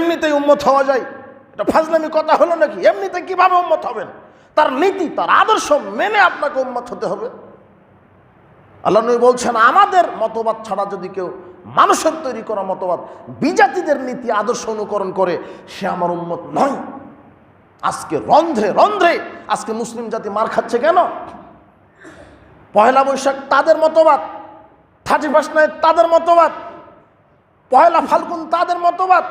এমনিতেই উম্মত হওয়া যায়। এটা ফাজলামি কথা হলো নাকি? এমনিতে কীভাবে উম্মত হবেন? তার নীতি, তার আদর্শ মেনে আপনাকে উম্মত হতে হবে। আল্লাহ নবী বলছেন, আমাদের মতবাদ ছাড়া যদি কেউ মানুষের তৈরি করা মতবাদ, বিজাতিদের নীতি, আদর্শ অনুকরণ করে, সে আমার উন্মত নয়। আজকে রন্ধ্রে রন্ধ্রে, আজকে মুসলিম জাতি মার খাচ্ছে কেন? পয়লা বৈশাখ তাদের মতবাদ, থার্টি ফার্স্ট নাইট তাদের মতবাদ, পয়লা ফাল্গুন তাদের মতবাদ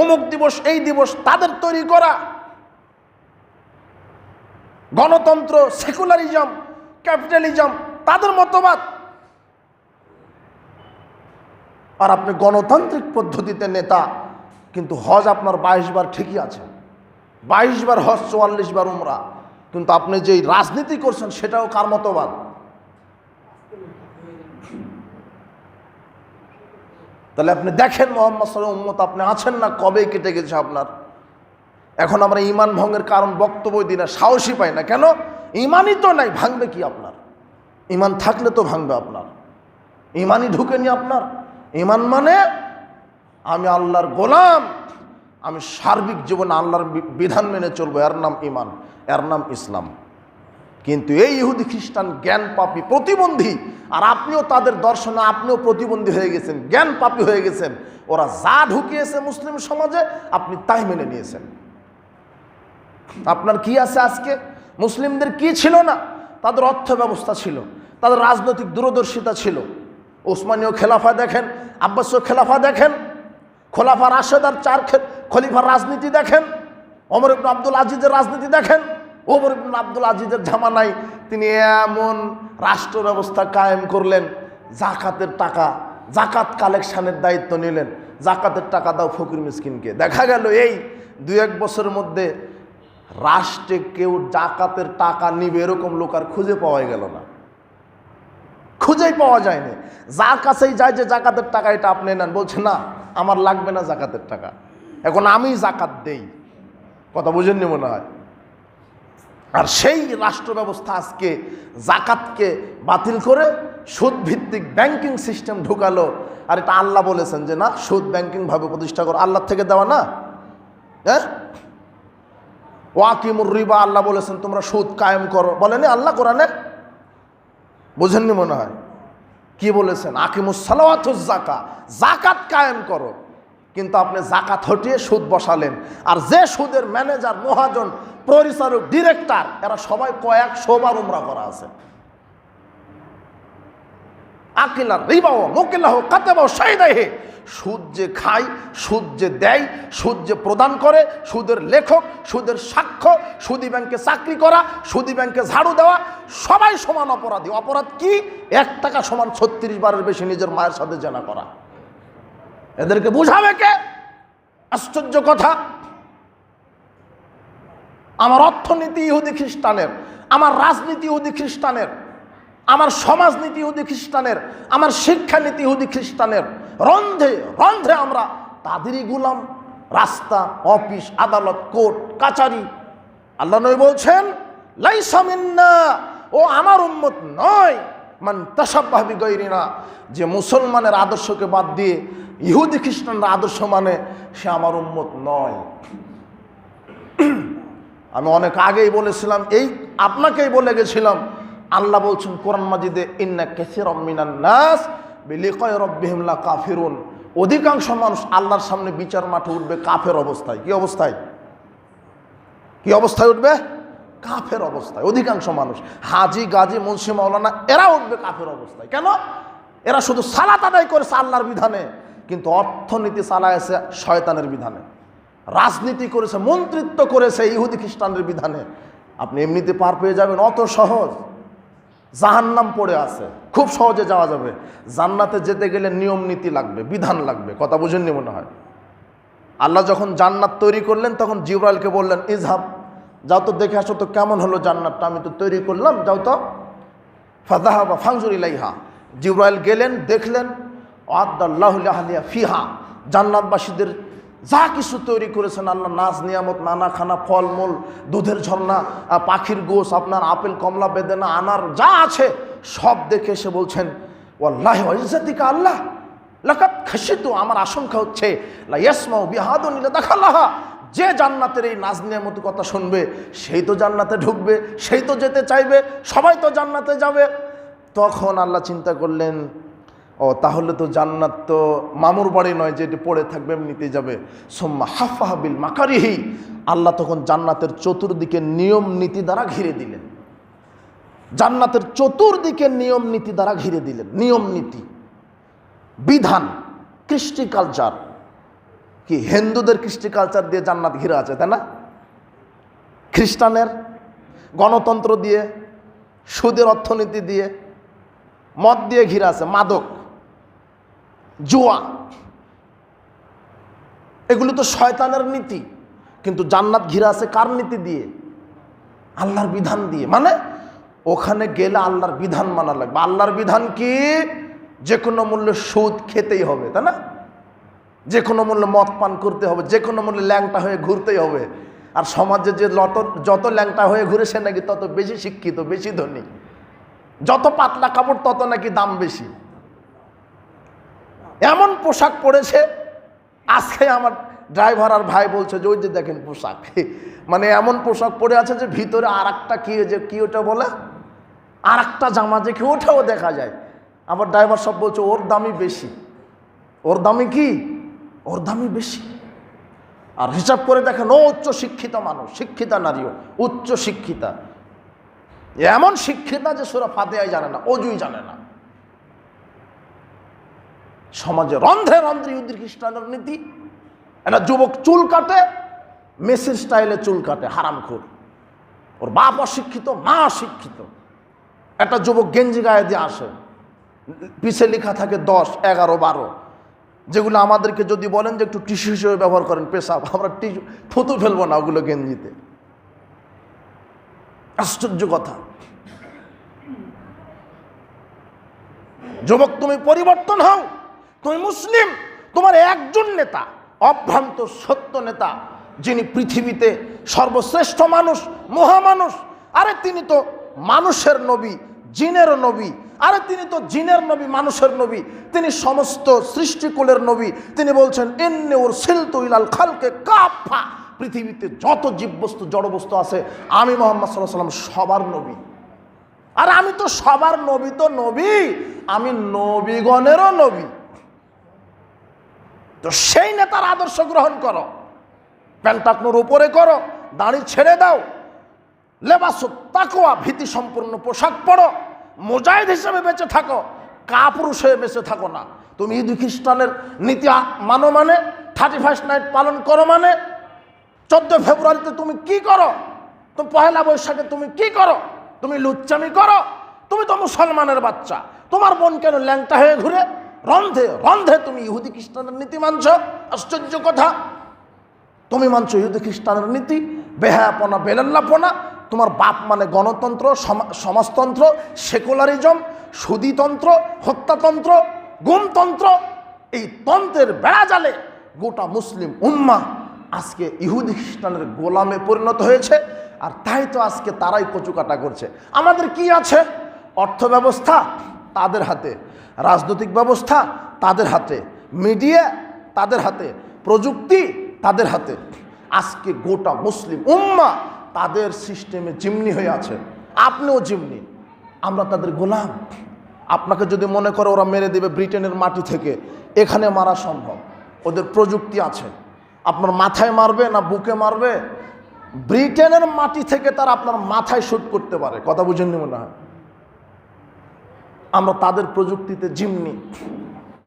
অমুক দিবস, এই দিবস তাদের তৈরি করা। গণতন্ত্র, সেকুলারিজম, ক্যাপিটালিজম, তাদের মতবাদ। আর আপনি গণতান্ত্রিক পদ্ধতিতে নেতা, কিন্তু হজ আপনার বাইশ বার ঠিকই আছে। বাইশ বার হজ, চুয়াল্লিশ বার উমরা। কিন্তু আপনি যেই রাজনীতি করছেন, সেটাও কার মতবাদ? তাহলে আপনি দেখেন মোহাম্মদ সাল্লাম উম্মত আপনি আছেন না? কবে কেটে গেছে আপনার? এখন আমরা ইমান ভঙ্গের কারণ বক্তব্য দিই না সাহসী পাই না। কেন? ইমানই তো নাই, ভাঙবে কি আপনার? ইমান থাকলে তো ভাঙবে আপনার। ইমানই ঢুকেনি আপনার। ইমান মানে আমি আল্লাহর গোলাম, আমি সার্বিক জীবনে আল্লাহর বিধান মেনে চলবো। এর নাম ইমান এর নাম ইসলাম। কিন্তু এই ইহুদি খ্রিস্টান জ্ঞান পাপি প্রতিবন্ধী, আর আপনিও তাদের দর্শনে, আপনিও প্রতিবন্ধী হয়ে গেছেন, জ্ঞান পাপি হয়ে গেছেন, ওরা যা ঢুকিয়েছে মুসলিম সমাজে আপনি তাই মেনে নিয়েছেন। আপনার কি আছে আজকে? মুসলিমদের কি ছিল না? তাদের অর্থ ব্যবস্থা ছিল, তাদের রাজনৈতিক দূরদর্শিতা ছিল। ওসমানীয় খেলাফা দেখেন, আব্বাসীয় খেলাফা দেখেন, খোলাফা রাশেদার চার খলিফার রাজনীতি দেখেন অমর আব্দুল আজিজের রাজনীতি দেখেন ওমর আব্দুল আজিজের জামানায় তিনি এমন রাষ্ট্র ব্যবস্থা কায়েম করলেন, জাকাতের টাকা, জাকাত কালেকশানের দায়িত্ব নিলেন, জাকাতের টাকা দাও ফকির মিসকিনকে। দেখা গেল এই দু এক বছরের মধ্যে রাষ্ট্রে কেউ জাকাতের টাকা নিবে এরকম লোক আর খুঁজে পাওয়া গেল না। খুঁজেই পাওয়া যায়নি। যার কাছেই যায় যে জাকাতের টাকা, এটা আপনি নেন। বলছে, না, আমার লাগবে না জাকাতের টাকা। এখন আমি জাকাত দেই। কথা বুঝেননি মনে হয়? আর সেই রাষ্ট্র ব্যবস্থা আজকে জাকাতকে বাতিল করে সুদ ভিত্তিক ব্যাংকিং সিস্টেম ঢুকালো। আর এটা আল্লাহ বলেছেন যে, না, সুদ ব্যাংকিং ভাবে প্রতিষ্ঠা করো। আল্লাহ থেকে দেওয়া না? হ্যাঁ? ওয়াকিমুর রিবা, আল্লাহ বলেছেন, তোমরা সুদ কায়েম করো। বলেনি আল্লাহ কোরআনে? বোঝেননি মনে হয়। কি বলেছেন? আকিমুস সালাওয়াতুজ জাকা জাকাত কায়েম করো। কিন্তু আপনি জাকাত হটিয়ে সুদ বসালেন। আর যে সুদের ম্যানেজার, মহাজন, পরিচালক, ডিরেক্টর, এরা সবাই কয়েক শোবার উমরা করা আছে। আকিলার রিবাও মুকিল্লাহ কাতেবাও সাইদাহে সুদ যে খায়, সুদ যে দেয়, সুদ যে প্রদান করে, সুদের লেখক, সুদের সাক্ষ্য, সুদি ব্যাংকে চাকরি করা, সুদি ব্যাংকে ঝাড়ু দেওয়া, সবাই সমান অপরাধী। অপরাধ কি? এক টাকা সমান ছত্রিশ বারের বেশি নিজের মায়ের সাথে জানা করা। এদেরকে বুঝাবে কে? আশ্চর্য কথা। আমার অর্থনীতি ইহুদি খ্রিস্টানের, আমার রাজনীতি ইহুদি খ্রিস্টানের, আমার সমাজনীতি ইহুদি খ্রিস্টানের, আমার শিক্ষানীতি ইহুদি খ্রিস্টানের, রন্ধে রন্ধে আমরা তাদেরই গুলাম। রাস্তা, অফিস, আদালত, কোর্ট, কাচারি। আল্লাহ নবী বলছেন লাইসামিন্না ও আমার উম্মত নয়। মান তাসাব্বাহবি গৈরিনা যে মুসলমানের আদর্শকে বাদ দিয়ে ইহুদি খ্রিস্টানরা আদর্শ মানে সে আমার উন্মত নয়। আমি অনেক আগেই বলেছিলাম, এই আপনাকেই বলে গেছিলাম, আল্লাহ বলছেন, কোরআন মাজিদে, ইন্না কেসির নাস বিলিকয় কাফিরুন অধিকাংশ মানুষ আল্লাহর সামনে বিচার মাঠে উঠবে কাফের অবস্থায়। কি অবস্থায়? কি অবস্থায় উঠবে? কাফের অবস্থায়। অধিকাংশ মানুষ, হাজি, গাজী, মুন্সি, মাওলানা, এরা উঠবে কাফের অবস্থায়। কেন? এরা শুধু সালাত আদায় করেছে আল্লাহর বিধানে। কিন্তু অর্থনীতি চালায়ছে শয়তানের বিধানে। রাজনীতি করেছে, মন্ত্রিত্ব করেছে ইহুদি খ্রিস্টানের বিধানে। আপনি এমনিতে পার পেয়ে যাবেন, অত সহজ। জাহান্নাম পড়ে আছে, খুব সহজে যাওয়া যাবে। জান্নাতে যেতে গেলে নিয়ম নীতি লাগবে, বিধান লাগবে, কথা বুঝেননি মনে হয়। আল্লাহ যখন জান্নাত তৈরি করলেন, তখন জিব্রাইলকে বললেন, ইজহাব, যাও তো দেখে আসো তো কেমন হলো জান্নাতটা, আমি তো তৈরি করলাম, যাও তো। ফাদাহা বা ফাংজুর ইলাইহা। জিব্রাইল গেলেন, দেখলেন ফিহা। জান্নাতবাসীদের যা কিছু তৈরি করেছেন আল্লাহ নাচ নিয়ামত নানা খানা ফলমূল, দুধের ঝর্ণা পাখির গোস আপনার আপেল, কমলা, বেদেনা, আনার যা আছে সব দেখে এসে বলছেন, ওয়াল্লাহ ইজ্জাতিকা আল্লাহ লাকাত খাসিত আমার আশঙ্কা হচ্ছে, লা ইয়াসমাউ বিহাদুন ইলা দাখালাহা যে জান্নাতের এই নাজ নিয়ামত কথা শুনবে, সেই তো জান্নাতে ঢুকবে, সেই তো যেতে চাইবে, সবাই তো জান্নাতে যাবে। তখন আল্লাহ চিন্তা করলেন ও, তাহলে তো জান্নাত তো মামুর বাড়ি নয়, যে এটি পড়ে থাকবে এমনিতে যাবে। সোম্মা হাফাহাবিল মাকারিহি। আল্লাহ তখন জান্নাতের চতুর্দিকে নিয়ম নীতি দ্বারা ঘিরে দিলেন। জান্নাতের চতুর্দিকে নিয়ম নীতি দ্বারা ঘিরে দিলেন। নিয়ম নীতি, বিধান, কৃষ্টি কালচার কি, হিন্দুদের কৃষ্টি কালচার দিয়ে জান্নাত ঘিরে আছে, তাই না? খ্রিস্টানের গণতন্ত্র দিয়ে, সুদের অর্থনীতি দিয়ে মদ দিয়ে ঘিরে আছে, মাদক। জুয়া। এগুলো তো শয়তানের নীতি, কিন্তু জান্নাত ঘিরে আছে কার নীতি দিয়ে? আল্লাহর বিধান দিয়ে। মানে ওখানে গেলে আল্লাহর বিধান মানা লাগবে। আল্লাহর বিধান কি? যে কোনো মূল্যে সুদ খেতেই হবে, তাই না? যে কোনো মূল্যে মদ পান করতে হবে যে কোনো মূল্যে ল্যাংটা হয়ে ঘুরতেই হবে। আর সমাজে যে লত যত ল্যাংটা হয়ে ঘুরে সে নাকি তত বেশি শিক্ষিত, বেশি ধনী। যত পাতলা কাপড় তত নাকি দাম বেশি। এমন পোশাক পরেছে, আজকে আমার ড্রাইভার আর ভাই বলছে যে, ওই যে দেখেন পোশাক। মানে এমন পোশাক পরে আছে যে, ভিতরে আর একটা কি যে, কি ওটা বলে? আর একটা জামা যে কি ওটাও দেখা যায়। আবার ড্রাইভার সব বলছে, ওর দামই বেশি। ওর দামই কি? ওর দামই বেশি। আর হিসাব করে দেখেন, ও উচ্চ শিক্ষিত মানুষ, শিক্ষিতা নারীও উচ্চ শিক্ষিতা। এমন শিক্ষিতা যে সুরা ফাতেহাই জানে না, অজুই জানে না। সমাজে রন্ধে রন্ধ্রে ইহুদির খ্রিস্টানের নীতি। একটা যুবক চুল কাটে, মেসির স্টাইলে চুল কাটে হারামখোর ওর বাপ অশিক্ষিত, মা অশিক্ষিত। একটা যুবক গেঞ্জি গায়ে দিয়ে আসে। পিছে লেখা থাকে দশ, এগারো, বারো। যেগুলো আমাদেরকে যদি বলেন যে একটু টিস্যু হিসেবে ব্যবহার করেন, পেশাব, আমরা টিস্যু, থুতু ফেলব না ওগুলো গেঞ্জিতে। আশ্চর্য কথা। যুবক তুমি পরিবর্তন হও। তুমি মুসলিম, তোমার একজন নেতা, অভ্রান্ত সত্য নেতা, যিনি পৃথিবীতে সর্বশ্রেষ্ঠ মানুষ, মহামানুষ, আরে তিনি তো মানুষের নবী, জিনের নবী, আরে তিনি তো জিনের নবী, মানুষের নবী, তিনি সমস্ত সৃষ্টিকুলের নবী, তিনি বলছেন এন্নে ওর সিলতু ইলাল খালকে কাফা পৃথিবীতে যত জীববস্তু, জড়বস্তু আছে, আমি মোহাম্মদ সাল্লাহ সাল্লাম সবার নবী। আর আমি তো সবার নবী তো নবী, আমি নবীগণেরও নবী। তো সেই নেতার আদর্শ গ্রহণ করো। প্যান্টাকনোর উপরে করো, দাড়ি ছেড়ে দাও। লেবাস তাকোয়া ভীতি সম্পূর্ণ পোশাক পরো। মোজাহিদ হিসেবে বেঁচে থাকো, কাপুরুষ হয়ে বেঁচে থাকো না। তুমি ঈদ খ্রিস্টানের নীতি মানো মানে থার্টি ফার্স্ট নাইট পালন করো মানে। চোদ্দ ফেব্রুয়ারিতে তুমি কি করো? তো পহেলা বৈশাখে তুমি কি করো? তুমি লুচ্চামি করো। তুমি তো মুসলমানের বাচ্চা। তোমার বোন কেন ল্যাংটা হয়ে ঘুরে রন্ধে রন্ধে তুমি ইহুদি খ্রিস্টানের নীতি মানছ? আশ্চর্য কথা। তুমি মানছো ইহুদি খ্রিস্টানের নীতি? বেহায়াপনা, বেলাল্লাপনা? তোমার বাপ মানে গণতন্ত্র, সমা- সমাজতন্ত্র, সেকুলারিজম, সুদিতন্ত্র, হত্যাতন্ত্র, গুমতন্ত্র। এই তন্ত্রের বেড়া জালে গোটা মুসলিম উম্মা আজকে ইহুদি খ্রিস্টানের গোলামে পরিণত হয়েছে, আর তাই তো আজকে তারাই কচুকাটা করছে। আমাদের কি আছে? অর্থ ব্যবস্থা তাদের হাতে রাজনৈতিক ব্যবস্থা তাদের হাতে, মিডিয়া তাদের হাতে, প্রযুক্তি তাদের হাতে। আজকে গোটা মুসলিম উম্মা তাদের সিস্টেমে জিমনি হয়ে আছে। আপনিও জিমনি আমরা তাদের গোলাম। আপনাকে যদি মনে করো ওরা মেরে দেবে ব্রিটেনের মাটি থেকে, এখানে মারা সম্ভব। ওদের প্রযুক্তি আছে। আপনার মাথায় মারবে না বুকে মারবে? ব্রিটেনের মাটি থেকে তারা আপনার মাথায় শ্যুট করতে পারে। কথা বুঝেননি মনে হয়? আমরা তাদের প্রযুক্তিতে জিমনি